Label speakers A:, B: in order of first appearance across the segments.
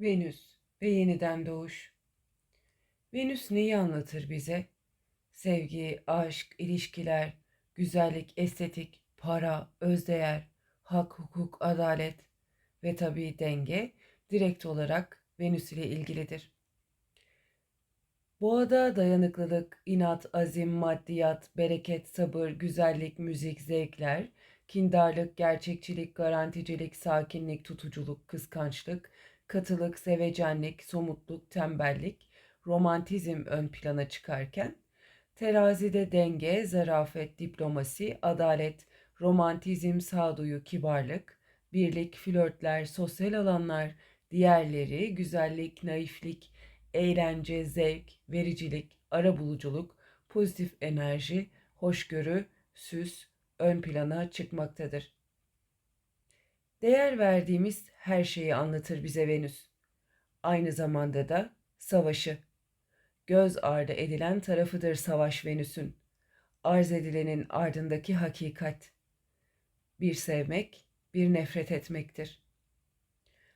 A: Venüs ve yeniden doğuş. Venüs neyi anlatır bize? Sevgi, aşk, ilişkiler, güzellik, estetik, para, özdeğer, hak, hukuk, adalet ve tabii denge direkt olarak Venüs ile ilgilidir. Boğada dayanıklılık, inat, azim, maddiyat, bereket, sabır, güzellik, müzik, zevkler, kindarlık, gerçekçilik, garanticilik, sakinlik, tutuculuk, kıskançlık, katılık, sevecenlik, somutluk, tembellik, romantizm ön plana çıkarken, terazide denge, zarafet, diplomasi, adalet, romantizm, sağduyu, kibarlık, birlik, flörtler, sosyal alanlar, diğerleri, güzellik, naiflik, eğlence, zevk, vericilik, arabuluculuk, pozitif enerji, hoşgörü, süs ön plana çıkmaktadır. Değer verdiğimiz her şeyi anlatır bize Venüs. Aynı zamanda da savaşı. Göz ardı edilen tarafıdır savaş Venüs'ün. Arz edilenin ardındaki hakikat. Bir sevmek, bir nefret etmektir.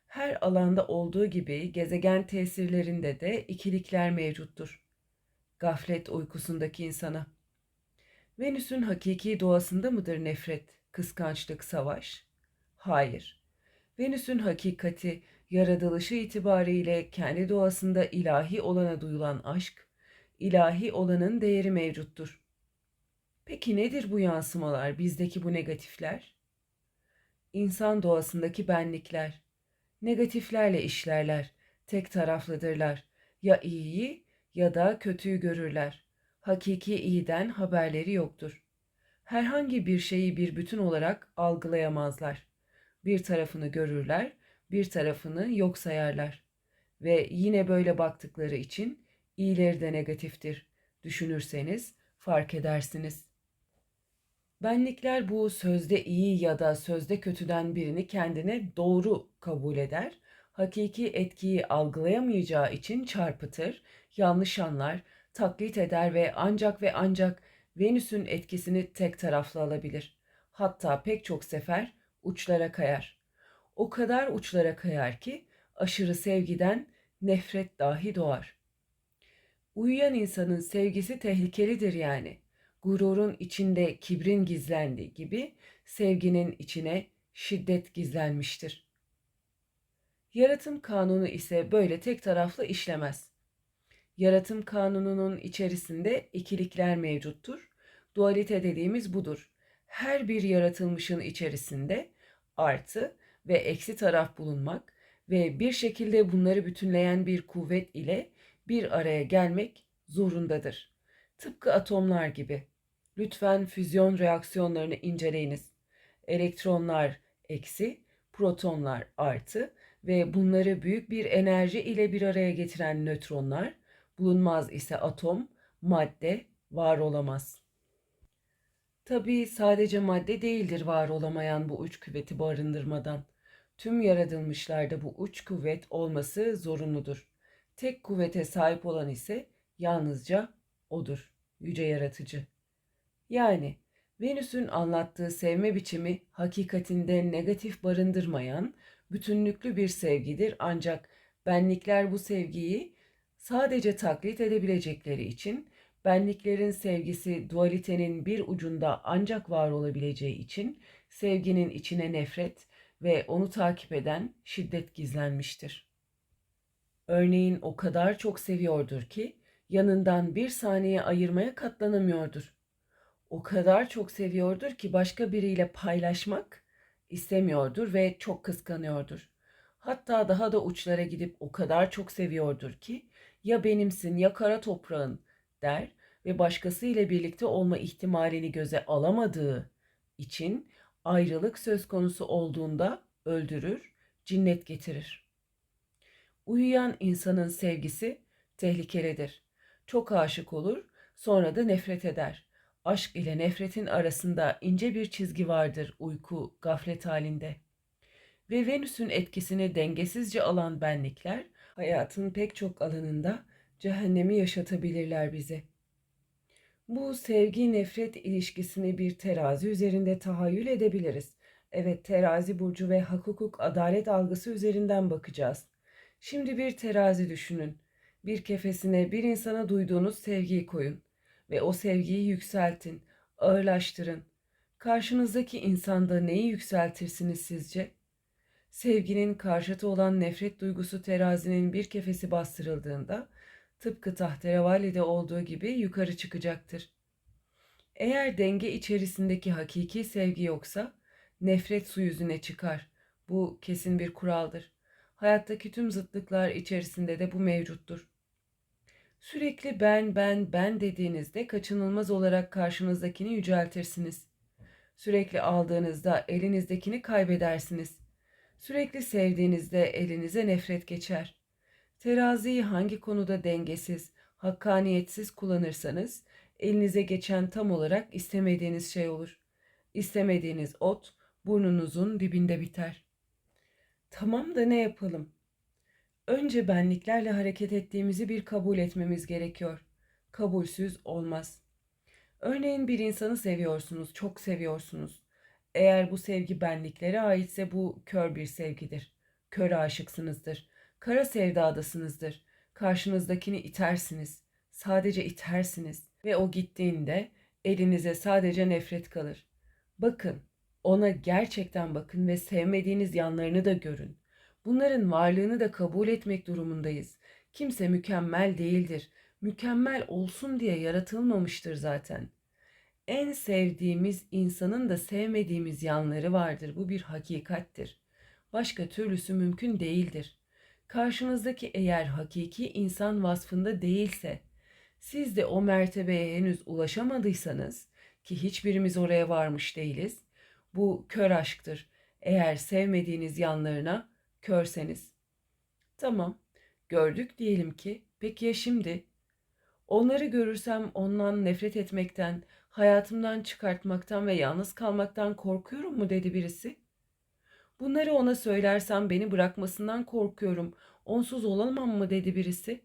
A: Her alanda olduğu gibi gezegen tesirlerinde de ikilikler mevcuttur. Gaflet uykusundaki insana. Venüs'ün hakiki doğasında mıdır nefret, kıskançlık, savaş? Hayır. Venüs'ün hakikati, yaratılışı itibariyle kendi doğasında ilahi olana duyulan aşk, ilahi olanın değeri mevcuttur. Peki nedir bu yansımalar, bizdeki bu negatifler? İnsan doğasındaki benlikler, negatiflerle işlerler, tek taraflıdırlar. Ya iyiyi ya da kötüyü görürler. Hakiki iyiden haberleri yoktur. Herhangi bir şeyi bir bütün olarak algılayamazlar. Bir tarafını görürler, bir tarafını yok sayarlar. Ve yine böyle baktıkları için iyileri de negatiftir. Düşünürseniz fark edersiniz. Benlikler bu sözde iyi ya da sözde kötüden birini kendine doğru kabul eder, hakiki etkiyi algılayamayacağı için çarpıtır, yanlış anlar, taklit eder ve ancak ve ancak Venüs'ün etkisini tek taraflı alabilir. Hatta pek çok sefer uçlara kayar. O kadar uçlara kayar ki aşırı sevgiden nefret dahi doğar. Uyuyan insanın sevgisi tehlikelidir yani gururun içinde kibrin gizlendiği gibi sevginin içine şiddet gizlenmiştir. Yaratım kanunu ise böyle tek taraflı işlemez. Yaratım kanununun içerisinde ikilikler mevcuttur. Dualite dediğimiz budur. Her bir yaratılmışın içerisinde artı ve eksi taraf bulunmak ve bir şekilde bunları bütünleyen bir kuvvet ile bir araya gelmek zorundadır. Tıpkı atomlar gibi. Lütfen füzyon reaksiyonlarını inceleyiniz. Elektronlar eksi, protonlar artı ve bunları büyük bir enerji ile bir araya getiren nötronlar, bulunmaz ise atom, madde var olamaz. Tabii sadece madde değildir var olamayan bu uç kuvveti barındırmadan. Tüm yaratılmışlarda bu uç kuvvet olması zorunludur. Tek kuvvete sahip olan ise yalnızca odur, yüce yaratıcı. Yani Venüs'ün anlattığı sevme biçimi hakikatinde negatif barındırmayan bütünlüklü bir sevgidir ancak benlikler bu sevgiyi sadece taklit edebilecekleri için benliklerin sevgisi dualitenin bir ucunda ancak var olabileceği için sevginin içine nefret ve onu takip eden şiddet gizlenmiştir. Örneğin o kadar çok seviyordur ki yanından bir saniye ayırmaya katlanamıyordur o kadar çok seviyordur ki başka biriyle paylaşmak istemiyordur ve çok kıskanıyordur. Hatta daha da uçlara gidip o kadar çok seviyordur ki ya benimsin ya kara toprağın der ve başkasıyla birlikte olma ihtimalini göze alamadığı için ayrılık söz konusu olduğunda öldürür, cinnet getirir. Uyuyan insanın sevgisi tehlikelidir. Çok aşık olur, sonra da nefret eder. Aşk ile nefretin arasında ince bir çizgi vardır uyku, gaflet halinde. Ve Venüs'ün etkisini dengesizce alan benlikler, hayatın pek çok alanında cehennemi yaşatabilirler bize. Bu sevgi-nefret ilişkisini bir terazi üzerinde tahayyül edebiliriz. Evet, terazi burcu ve hak hukuk adalet algısı üzerinden bakacağız. Şimdi bir terazi düşünün. Bir kefesine bir insana duyduğunuz sevgiyi koyun ve o sevgiyi yükseltin, ağırlaştırın. Karşınızdaki insanda neyi yükseltirsiniz sizce? Sevginin karşıtı olan nefret duygusu terazinin bir kefesi bastırıldığında tıpkı tahterevalide olduğu gibi yukarı çıkacaktır. Eğer denge içerisindeki hakiki sevgi yoksa nefret su yüzüne çıkar. Bu kesin bir kuraldır. Hayattaki tüm zıtlıklar içerisinde de bu mevcuttur. Sürekli ben ben ben dediğinizde kaçınılmaz olarak karşınızdakini yüceltirsiniz. Sürekli aldığınızda elinizdekini kaybedersiniz. Sürekli sevdiğinizde elinize nefret geçer. Teraziyi hangi konuda dengesiz, hakkaniyetsiz kullanırsanız elinize geçen tam olarak istemediğiniz şey olur. İstemediğiniz ot burnunuzun dibinde biter. Tamam da ne yapalım? Önce benliklerle hareket ettiğimizi bir kabul etmemiz gerekiyor. Kabulsüz olmaz. Örneğin bir insanı seviyorsunuz, çok seviyorsunuz. Eğer bu sevgi benliklere aitse bu kör bir sevgidir. Kör aşıksınızdır. Kara sevdadasınızdır. Karşınızdakini itersiniz. Sadece itersiniz. Ve o gittiğinde elinize sadece nefret kalır. Bakın, ona gerçekten bakın ve sevmediğiniz yanlarını da görün. Bunların varlığını da kabul etmek durumundayız. Kimse mükemmel değildir. Mükemmel olsun diye yaratılmamıştır zaten. En sevdiğimiz insanın da sevmediğimiz yanları vardır. Bu bir hakikattir. Başka türlüsü mümkün değildir. Karşınızdaki eğer hakiki insan vasfında değilse, siz de o mertebeye henüz ulaşamadıysanız ki hiçbirimiz oraya varmış değiliz. Bu kör aşktır. Eğer sevmediğiniz yanlarına körseniz. Tamam, gördük diyelim ki. Peki ya şimdi? Onları görürsem ondan nefret etmekten, hayatımdan çıkartmaktan ve yalnız kalmaktan korkuyorum mu dedi birisi. Bunları ona söylersem beni bırakmasından korkuyorum. Onsuz olamam mı dedi birisi.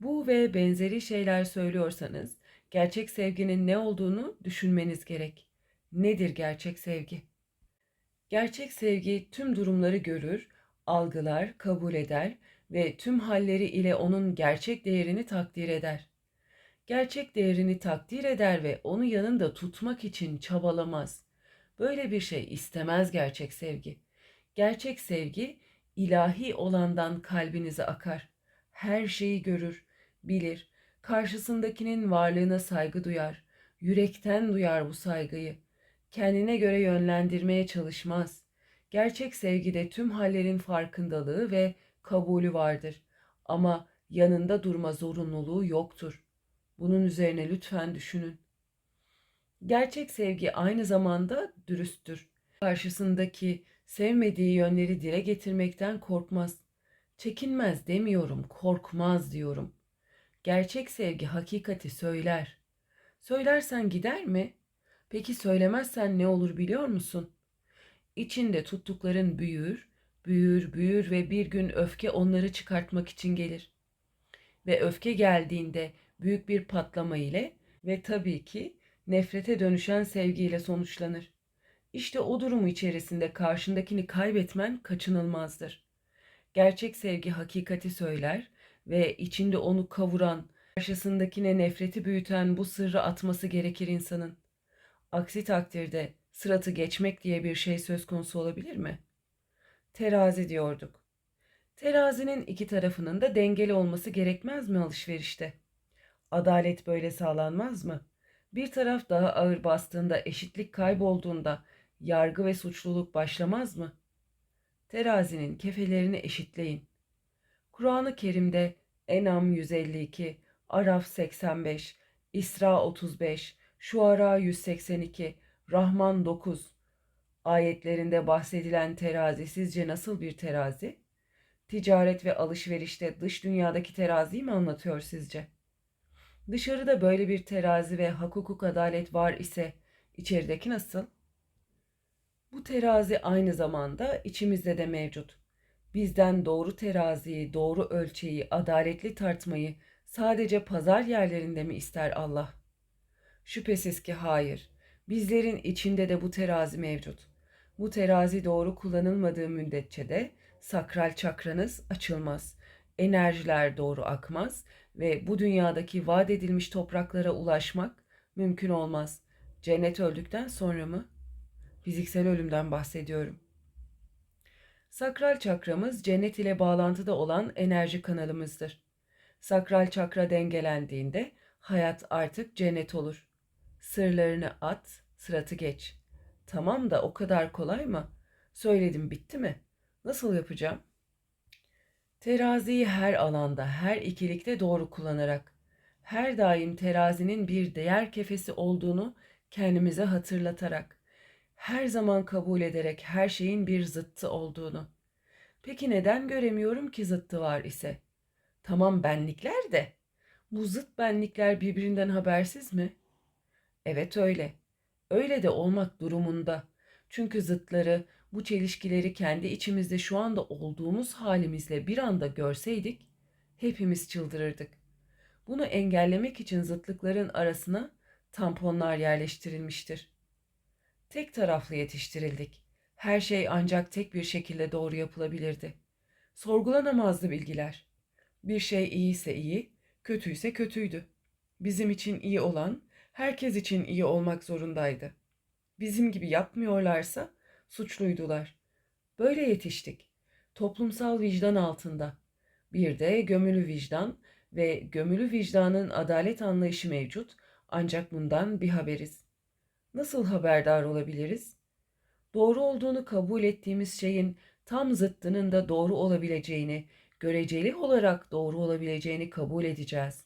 A: Bu ve benzeri şeyler söylüyorsanız gerçek sevginin ne olduğunu düşünmeniz gerek. Nedir gerçek sevgi? Gerçek sevgi tüm durumları görür, algılar, kabul eder ve tüm halleri ile onun gerçek değerini takdir eder. Gerçek değerini takdir eder ve onu yanında tutmak için çabalamaz. Böyle bir şey istemez gerçek sevgi. Gerçek sevgi ilahi olandan kalbinize akar. Her şeyi görür, bilir, karşısındakinin varlığına saygı duyar, yürekten duyar bu saygıyı. Kendine göre yönlendirmeye çalışmaz. Gerçek sevgide tüm hallerin farkındalığı ve kabulü vardır. Ama yanında durma zorunluluğu yoktur. Bunun üzerine lütfen düşünün. Gerçek sevgi aynı zamanda dürüsttür. Karşısındaki sevmediği yönleri dile getirmekten korkmaz. Çekinmez demiyorum, korkmaz diyorum. Gerçek sevgi hakikati söyler. Söylersen gider mi? Peki söylemezsen ne olur biliyor musun? İçinde tuttukların büyür, büyür, büyür ve bir gün öfke onları çıkartmak için gelir. Ve öfke geldiğinde büyük bir patlama ile ve tabii ki nefrete dönüşen sevgiyle sonuçlanır. İşte o durumu içerisinde karşındakini kaybetmen kaçınılmazdır. Gerçek sevgi hakikati söyler ve içinde onu kavuran, karşısındakine nefreti büyüten bu sırrı atması gerekir insanın. Aksi takdirde sıratı geçmek diye bir şey söz konusu olabilir mi? Terazi diyorduk. Terazinin iki tarafının da dengeli olması gerekmez mi alışverişte? Adalet böyle sağlanmaz mı? Bir taraf daha ağır bastığında, eşitlik kaybolduğunda yargı ve suçluluk başlamaz mı? Terazinin kefelerini eşitleyin. Kur'an-ı Kerim'de Enam 152, Araf 85, İsra 35, Şuara 182, Rahman 9 ayetlerinde bahsedilen terazi sizce nasıl bir terazi? Ticaret ve alışverişte dış dünyadaki teraziyi mi anlatıyor sizce? Dışarıda böyle bir terazi ve hak hukuk adalet var ise içerideki nasıl? Bu terazi aynı zamanda içimizde de mevcut. Bizden doğru teraziyi, doğru ölçeği, adaletli tartmayı sadece pazar yerlerinde mi ister Allah? Şüphesiz ki hayır. Bizlerin içinde de bu terazi mevcut. Bu terazi doğru kullanılmadığı müddetçe de sakral çakranız açılmaz. Enerjiler doğru akmaz ve bu dünyadaki vaat edilmiş topraklara ulaşmak mümkün olmaz. Cennet öldükten sonra mı? Fiziksel ölümden bahsediyorum. Sakral çakramız cennet ile bağlantıda olan enerji kanalımızdır. Sakral çakra dengelendiğinde hayat artık cennet olur. Sırlarını at, sıratı geç. Tamam da o kadar kolay mı? Söyledim bitti mi? Nasıl yapacağım? Teraziyi her alanda, her ikilikte doğru kullanarak, her daim terazinin bir değer kefesi olduğunu kendimize hatırlatarak, her zaman kabul ederek her şeyin bir zıttı olduğunu. Peki neden göremiyorum ki zıttı var ise? Tamam benlikler de. Bu zıt benlikler birbirinden habersiz mi? Evet öyle. Öyle de olmak durumunda. Çünkü zıtları, bu çelişkileri kendi içimizde şu anda olduğumuz halimizle bir anda görseydik, hepimiz çıldırırdık. Bunu engellemek için zıtlıkların arasına tamponlar yerleştirilmiştir. Tek taraflı yetiştirildik. Her şey ancak tek bir şekilde doğru yapılabilirdi. Sorgulanamazdı bilgiler. Bir şey iyiyse iyi, kötüyse kötüydü. Bizim için iyi olan herkes için iyi olmak zorundaydı. Bizim gibi yapmıyorlarsa suçluydular. Böyle yetiştik. Toplumsal vicdan altında. Bir de gömülü vicdan ve gömülü vicdanın adalet anlayışı mevcut ancak bundan bir haberiz. Nasıl haberdar olabiliriz? Doğru olduğunu kabul ettiğimiz şeyin tam zıttının da doğru olabileceğini, göreceli olarak doğru olabileceğini kabul edeceğiz.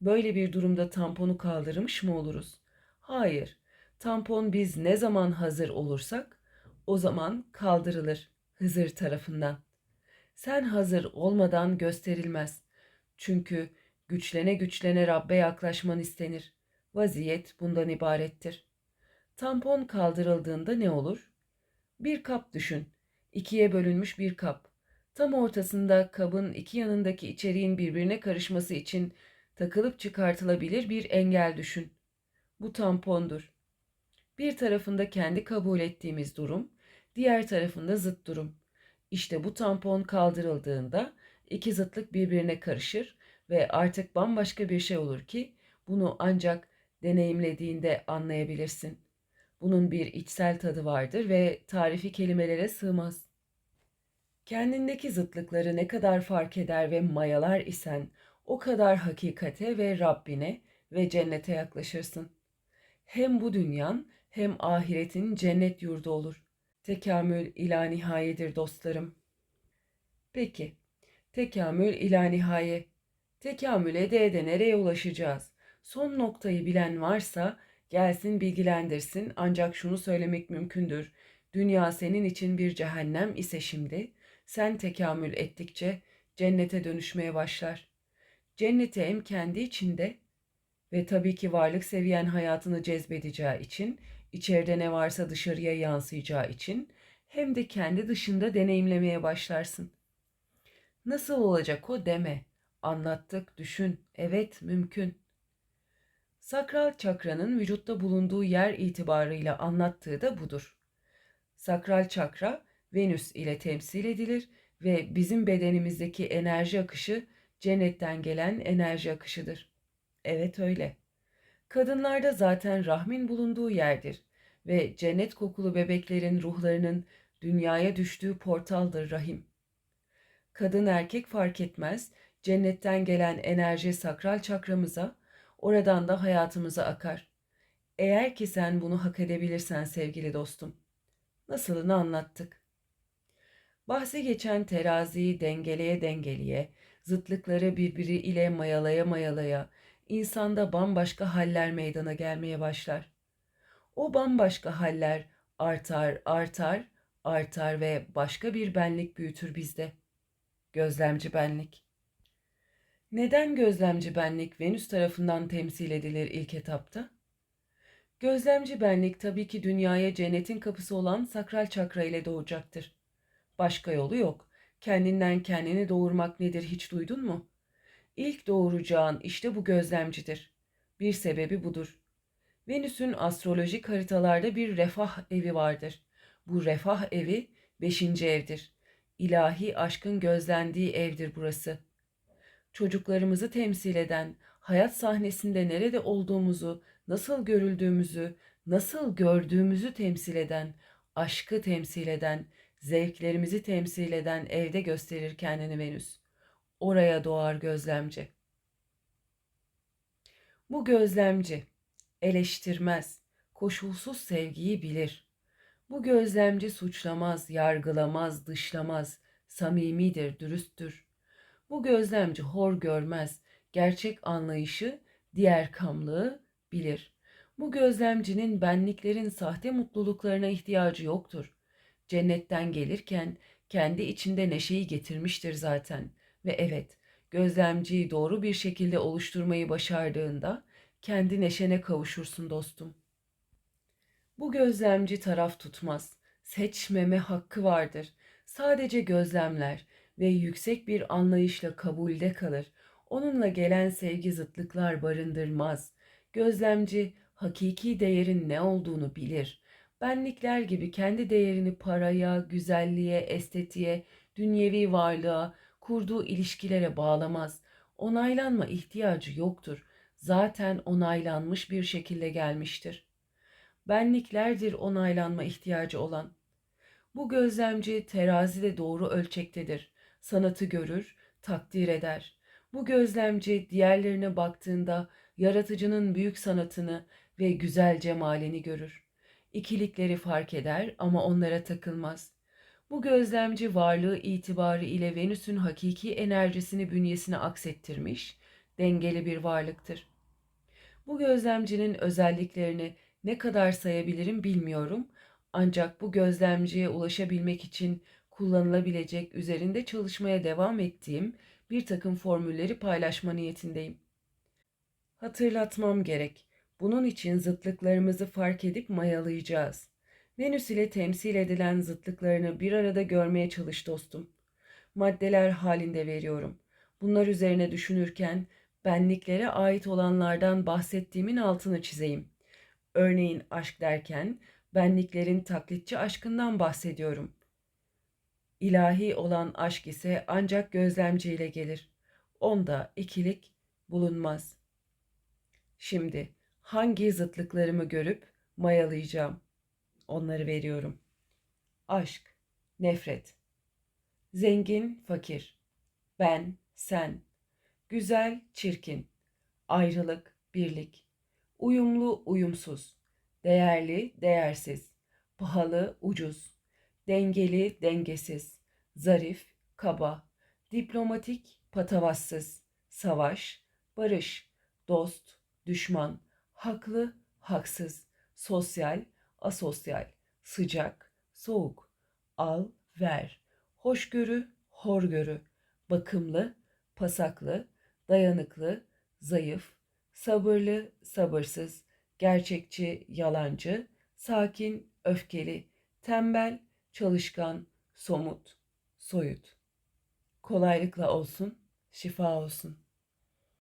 A: Böyle bir durumda tamponu kaldırmış mı oluruz? Hayır. Tampon biz ne zaman hazır olursak o zaman kaldırılır Hızır tarafından. Sen hazır olmadan gösterilmez. Çünkü güçlene güçlene Rabbe yaklaşman istenir. Vaziyet bundan ibarettir. Tampon kaldırıldığında ne olur? Bir kap düşün. İkiye bölünmüş bir kap. Tam ortasında kabın iki yanındaki içeriğin birbirine karışması için takılıp çıkartılabilir bir engel düşün. Bu tampondur. Bir tarafında kendi kabul ettiğimiz durum, diğer tarafında zıt durum. İşte bu tampon kaldırıldığında iki zıtlık birbirine karışır ve artık bambaşka bir şey olur ki bunu ancak deneyimlediğinde anlayabilirsin. Bunun bir içsel tadı vardır ve tarifi kelimelere sığmaz. Kendindeki zıtlıkları ne kadar fark eder ve mayalar isen o kadar hakikate ve Rabbine ve cennete yaklaşırsın. Hem bu dünyan hem ahiretin cennet yurdu olur. Tekamül ila nihayedir dostlarım. Peki, tekamül ila nihaye. Tekamül ede ede nereye ulaşacağız? Son noktayı bilen varsa gelsin bilgilendirsin ancak şunu söylemek mümkündür. Dünya senin için bir cehennem ise şimdi sen tekamül ettikçe cennete dönüşmeye başlar. Cenneti hem kendi içinde ve tabii ki varlık seviyen hayatını cezbedeceği için, içeride ne varsa dışarıya yansıyacağı için hem de kendi dışında deneyimlemeye başlarsın. Nasıl olacak o deme. Anlattık, düşün. Evet, mümkün. Sakral çakranın vücutta bulunduğu yer itibarıyla anlattığı da budur. Sakral çakra Venüs ile temsil edilir ve bizim bedenimizdeki enerji akışı cennetten gelen enerji akışıdır. Evet öyle. Kadınlarda zaten rahmin bulunduğu yerdir ve cennet kokulu bebeklerin ruhlarının dünyaya düştüğü portaldır rahim. Kadın erkek fark etmez, cennetten gelen enerji sakral çakramıza, oradan da hayatımıza akar. Eğer ki sen bunu hak edebilirsen sevgili dostum. Nasılını anlattık. Bahsi geçen teraziyi dengeleye dengeleye, zıtlıkları birbiri ile mayalaya mayalaya, insanda bambaşka haller meydana gelmeye başlar. O bambaşka haller artar, artar, artar ve başka bir benlik büyütür bizde. Gözlemci benlik. Neden gözlemci benlik Venüs tarafından temsil edilir ilk etapta? Gözlemci benlik tabii ki dünyaya cennetin kapısı olan sakral çakra ile doğacaktır. Başka yolu yok. Kendinden kendini doğurmak nedir hiç duydun mu? İlk doğuracağın işte bu gözlemcidir. Bir sebebi budur. Venüs'ün astrolojik haritalarda bir refah evi vardır. Bu refah evi beşinci evdir. ilahi aşkın gözlendiği evdir burası. Çocuklarımızı temsil eden, hayat sahnesinde nerede olduğumuzu, nasıl görüldüğümüzü, nasıl gördüğümüzü temsil eden, aşkı temsil eden, zevklerimizi temsil eden evde gösterir kendini Venüs. Oraya doğar gözlemci. Bu gözlemci eleştirmez, koşulsuz sevgiyi bilir. Bu gözlemci suçlamaz, yargılamaz, dışlamaz, samimidir, dürüsttür. Bu gözlemci hor görmez, gerçek anlayışı, diğer kamlığı bilir. Bu gözlemcinin benliklerin sahte mutluluklarına ihtiyacı yoktur. Cennetten gelirken kendi içinde neşeyi getirmiştir zaten. Ve evet, gözlemciyi doğru bir şekilde oluşturmayı başardığında kendi neşene kavuşursun dostum. Bu gözlemci taraf tutmaz. Seçmeme hakkı vardır. Sadece gözlemler ve yüksek bir anlayışla kabulde kalır. Onunla gelen sevgi zıtlıklar barındırmaz. Gözlemci hakiki değerin ne olduğunu bilir. Benlikler gibi kendi değerini paraya, güzelliğe, estetiğe, dünyevi varlığa, kurduğu ilişkilere bağlamaz. Onaylanma ihtiyacı yoktur. Zaten onaylanmış bir şekilde gelmiştir. Benliklerdir onaylanma ihtiyacı olan. Bu gözlemci terazide doğru ölçektedir. Sanatı görür, takdir eder. Bu gözlemci diğerlerine baktığında yaratıcının büyük sanatını ve güzel cemalini görür. İkilikleri fark eder ama onlara takılmaz. Bu gözlemci varlığı itibarı ile Venüs'ün hakiki enerjisini bünyesine aksettirmiş, dengeli bir varlıktır. Bu gözlemcinin özelliklerini ne kadar sayabilirim bilmiyorum. Ancak bu gözlemciye ulaşabilmek için kullanılabilecek üzerinde çalışmaya devam ettiğim bir takım formülleri paylaşma niyetindeyim. Hatırlatmam gerek. Bunun için zıtlıklarımızı fark edip mayalayacağız. Venüs ile temsil edilen zıtlıklarını bir arada görmeye çalış dostum. Maddeler halinde veriyorum. Bunlar üzerine düşünürken benliklere ait olanlardan bahsettiğimin altını çizeyim. Örneğin aşk derken benliklerin taklitçi aşkından bahsediyorum. İlahi olan aşk ise ancak gözlemciyle gelir. Onda ikilik bulunmaz. Şimdi hangi zıtlıklarımı görüp mayalayacağım? Onları veriyorum. Aşk, nefret. Zengin, fakir. Ben, sen. Güzel, çirkin. Ayrılık, birlik. Uyumlu, uyumsuz. Değerli, değersiz. Pahalı, ucuz. Dengeli, dengesiz. Zarif, kaba. Diplomatik, patavatsız. Savaş, barış. Dost, düşman. Haklı, haksız. Sosyal, asosyal. Sıcak, soğuk. Al, ver. Hoşgörü, horgörü. Bakımlı, pasaklı, dayanıklı, zayıf, sabırlı, sabırsız, gerçekçi, yalancı, sakin, öfkeli, tembel, çalışkan, somut, soyut. Kolaylıkla olsun, şifa olsun.